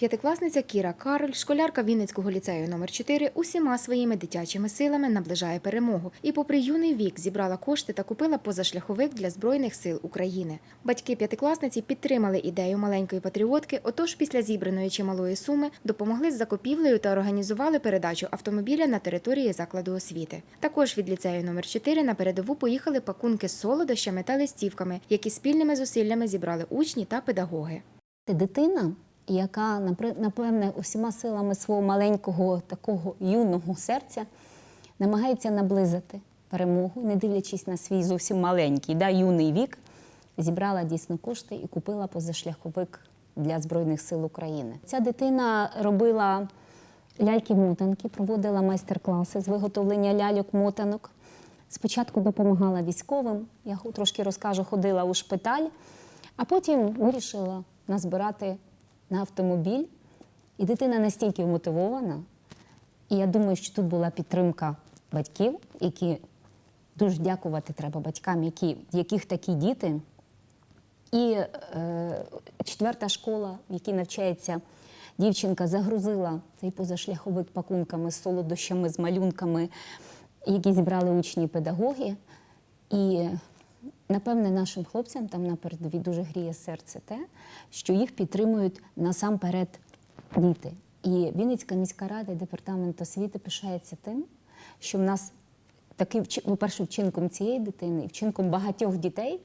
П'ятикласниця Кіра Кароль, школярка Вінницького ліцею номер 4 усіма своїми дитячими силами наближає перемогу і, попри юний вік, зібрала кошти та купила позашляховик для збройних сил України. Батьки п'ятикласниці підтримали ідею маленької патріотки. Отож, після зібраної чималої суми допомогли з закупівлею та організували передачу автомобіля на території закладу освіти. Також від ліцею номер 4 на передову поїхали пакунки з солодощами та листівками, які спільними зусиллями зібрали учні та педагоги. Дитина, яка напевне усіма силами свого маленького такого юного серця намагається наблизити перемогу, не дивлячись на свій зовсім маленький, да, юний вік, зібрала дійсно кошти і купила позашляховик для Збройних сил України. Ця дитина робила ляльки-мотанки, проводила майстер-класи з виготовлення ляльок-мотанок. Спочатку допомагала військовим, я трошки розкажу, ходила у шпиталь, а потім вирішила назбирати на автомобіль. І дитина настільки вмотивована, і я думаю, що тут була підтримка батьків, які дуже дякувати треба батькам, які, яких такі діти. І е, четверта школа, в якій навчається дівчинка, загрузила цей позашляховик пакунками з солодощами, з малюнками, які зібрали учні і педагоги. І напевне нашим хлопцям там на передовій дуже гріє серце те, що їх підтримують насамперед діти. І Вінницька міська рада і департамент освіти пишається тим, що в нас такий вчи- по-перше, вчинком цієї дитини і вчинком багатьох дітей